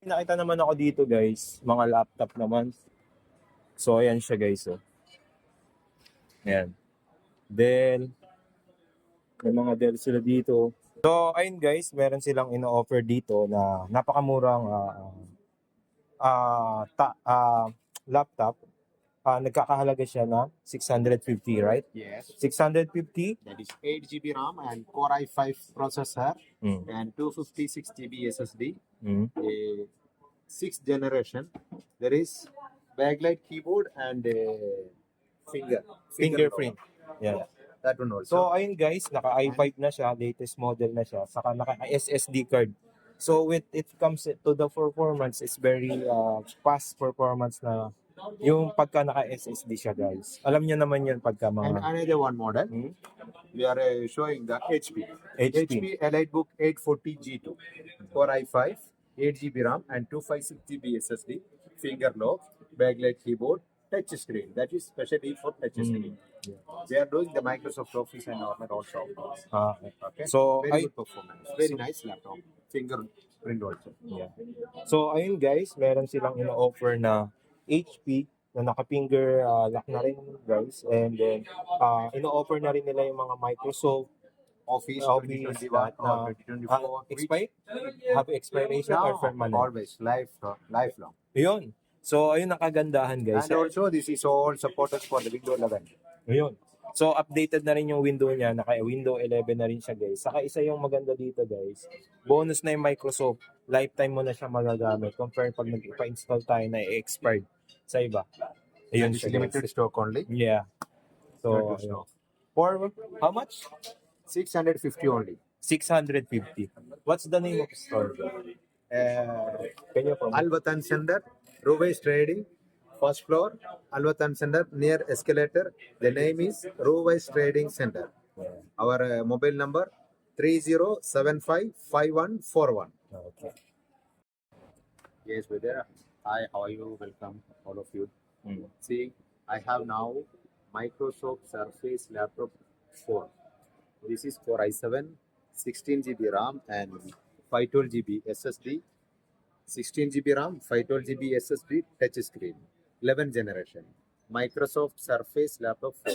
Nakita naman ako dito guys, mga laptop naman. So ayan siya guys oh. Ayan. Dell. May mga Dell sila dito. So ayun guys, meron silang ino-offer dito na napakamurang ah ah ta, ah, laptop. Ah, nagkakahalaga siya na 650, right? Yes. 650? That is 8 GB RAM and Core i5 processor Mm. and 256 GB SSD. Mm. A sixth generation. There is backlight keyboard and a finger. Fingerprint. Yeah. That one also. So ayun guys, naka i5 na siya, latest model na siya, saka naka SSD card. So with it comes to the performance, it's very uh, fast performance na yung pagka naka SSD siya guys. Alam niyo naman yun pagka and mga another one model. Hmm? We are uh, showing the HP. HP. EliteBook 840 G2. Core i5, 8 GB RAM and 256 GB SSD. Finger lock, backlight keyboard, touch screen. That is specially for touch Hmm. screen. They are doing the Microsoft Office and Normal also. Ah, Okay. So, very I- good performance. Very nice laptop. Fingerprint also. yeah. So ayun guys, meron silang ino-offer na HP na naka-finger uh, lock na rin guys. And then uh, ino-offer na rin nila yung mga Microsoft Office Office 2021 that or na 2024. uh, expire, have expiration or permanent. always life, lifelong. Yun. So, ayun ang kagandahan, guys. And also, this is all supported for the Windows 11. Ayun. So, updated na rin yung window niya. Naka window 11 na rin siya, guys. Saka isa yung maganda dito, guys. Bonus na yung Microsoft. Lifetime mo na siya magagamit. Compare pag nag-install tayo na expired sa iba. Ayun and siya, limited guys. stock only. Yeah. So, for how much? 650 only. 650. What's the name of the store? Uh, Can you promote? Alvatan Center, Ruwais Trading, first floor, Alvatan Center near escalator. The name is Ruwais Trading Center. Our uh, mobile number 30755141. Okay. Yes, Vidya. Hi, how are you? Welcome, all of you. Mm. See, I have now Microsoft Surface Laptop 4. This is for i7, 16 GB RAM and 512 GB SSD. 16 GB RAM, 512 GB SSD, touch screen. 11 generation. Microsoft Surface Laptop 4.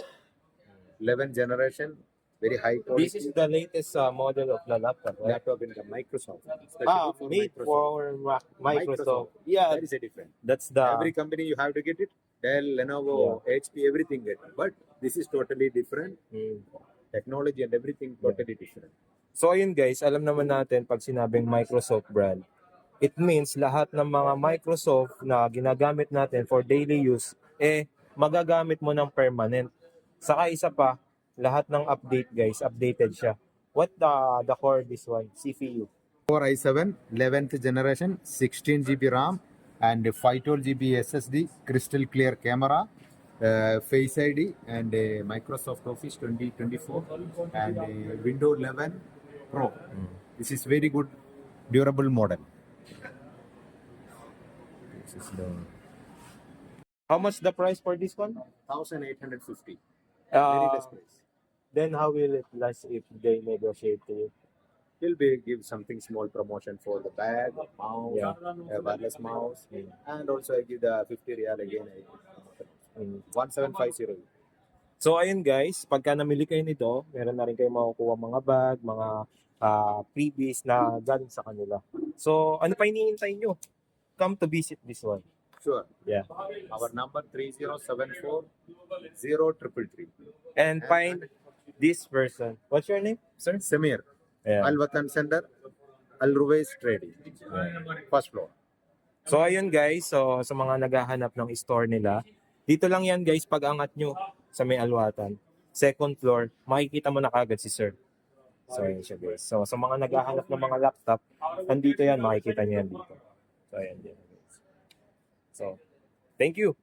11 generation, very high quality. This is the latest uh, model of the laptop, right? laptop in the Microsoft. Especially Ah, for made Microsoft. for Ma- Microsoft. Yeah, That is a different. that's the every company you have to get it dell lenovo hp everything get it. but this is totally different Mm. Technology and everything totally different So ayun guys, alam naman natin pag sinabing Microsoft brand, it means lahat ng mga Microsoft na ginagamit natin for daily use, eh magagamit mo ng permanent. Saka isa pa, lahat ng update guys, updated siya. What the the core this one? CPU. core i7 11th generation 16 gb ram and 512 gb ssd crystal clear camera face id and uh, microsoft office 2024 and uh, windows 11 pro this is very good durable model This is the How much the price for this one? 1850 very Uh, less price then how will it last if they negotiate to you? He'll be give something small promotion for the bag, mouse, Yeah. a wireless mouse, and also I give the 50 real again. I Mm. 1750. So ayun guys, pagka namili kayo nito, meron na rin kayo makukuha mga bag, mga ah, freebies na galing sa kanila. So ano pa hinihintay nyo? Come to visit this one. Sure. Yeah. Our number 3074 0333. And find this person. What's your name? Sir, Samir, Yeah. Al Watan Center, Al Ruwais Trading, first floor. So ayun guys, so sa mga naghahanap ng store nila, dito lang yan guys pag angat nyo sa may alwatan. Second floor, makikita mo na kagad si sir. So ayun siya guys. So sa mga naghahanap ng mga laptop, andito yan, makikita nyo yan dito. So ayan din. So, thank you.